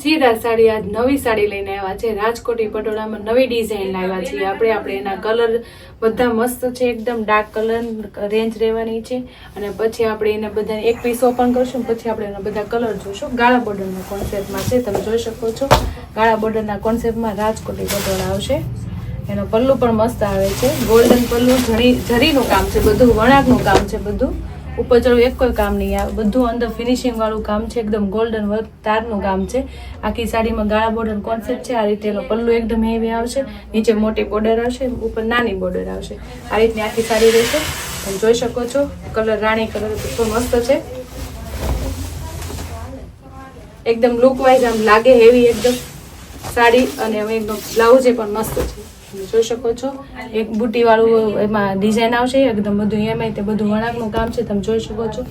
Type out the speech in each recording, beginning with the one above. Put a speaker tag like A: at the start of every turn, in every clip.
A: સીધા સાડી આજ નવી સાડી લઈને આવ્યા છે. રાજકોટી પટોળામાં નવી ડિઝાઇન લાવ્યા છીએ આપણે. આપણે એના કલર બધા મસ્ત છે એકદમ ડાર્ક કલર રેન્જ રહેવાની છે. અને પછી આપણે એને બધા એક પીસ ઓપન કરશું પછી આપણે એના બધા કલર જોઈશું ગાળા બોર્ડરના કોન્સેપ્ટમાં છે તમે જોઈ શકો છો. ગાળા બોર્ડરના કોન્સેપ્ટમાં રાજકોટી પટોળા આવશે. એનો પલ્લુ પણ મસ્ત આવે છે. ગોલ્ડન પલ્લું જરી જરીનું કામ છે બધું વણાકનું કામ છે બધું. ઉપર ચડવું એક કોઈ કામ નહીં. આવે બધું અંદર ફિનિશિંગ વાળું કામ છે, એકદમ ગોલ્ડન વર્ક તારનું કામ છે. આખી સાડીમાં ગાળા બોર્ડર કોન્સેપ્ટ છે, આ રીતે એનો પલ્લુ એકદમ હેવી આવશે. નીચે મોટી બોર્ડર આવશે, ઉપર નાની બોર્ડર આવશે. આ રીતની આખી સાડી રહેશે. તમે જોઈ શકો છો કલર રાણી કલર તો મસ્ત છે. એકદમ લુક વાઇઝ આમ લાગે હેવી એકદમ. સાડી અને હવે એકદમ બ્લાઉઝ એ પણ મસ્ત છે. તમે જોઈ શકો છો. એક બુટી વાળું એમાં ડિઝાઇન આવશે, એકદમ બધું એમાં તે બધું વણાકનું કામ છે. તમે જોઈ શકો છો.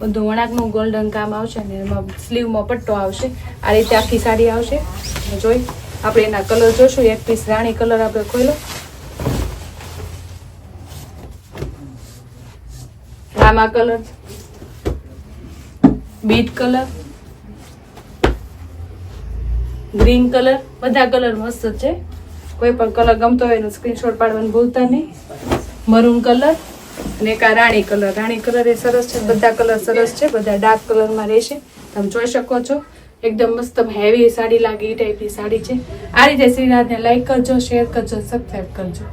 A: બધું વણાકનું ગોલ્ડન કામ આવશે અને એમાં સ્લીવમાં પટ્ટો આવશે. આ રીતે આખી સાડી આવશે. જોઈ, આપણે એના કલર જોશું. એક પીસ રાણી કલર આપણે ખોલો Rama colour beet colour green colour, બધા કલર મસ્ત છે. કોઈ પણ કલર ગમતો હોય એનો સ્ક્રીનશોટ પાડવાનું ભૂલતા નહીં. મરૂન કલર અને એક આ રાણી કલર. રાણી કલર એ સરસ છે, બધા કલર સરસ છે, બધા ડાર્ક કલરમાં રહેશે. તમે જોઈ શકો છો, એકદમ મસ્ત હેવી સાડી લાગે એ ટાઈપની સાડી છે. આ રીતે શ્રીનાથને લાઈક કરજો શેર કરજો સબસ્ક્રાઈબ કરજો.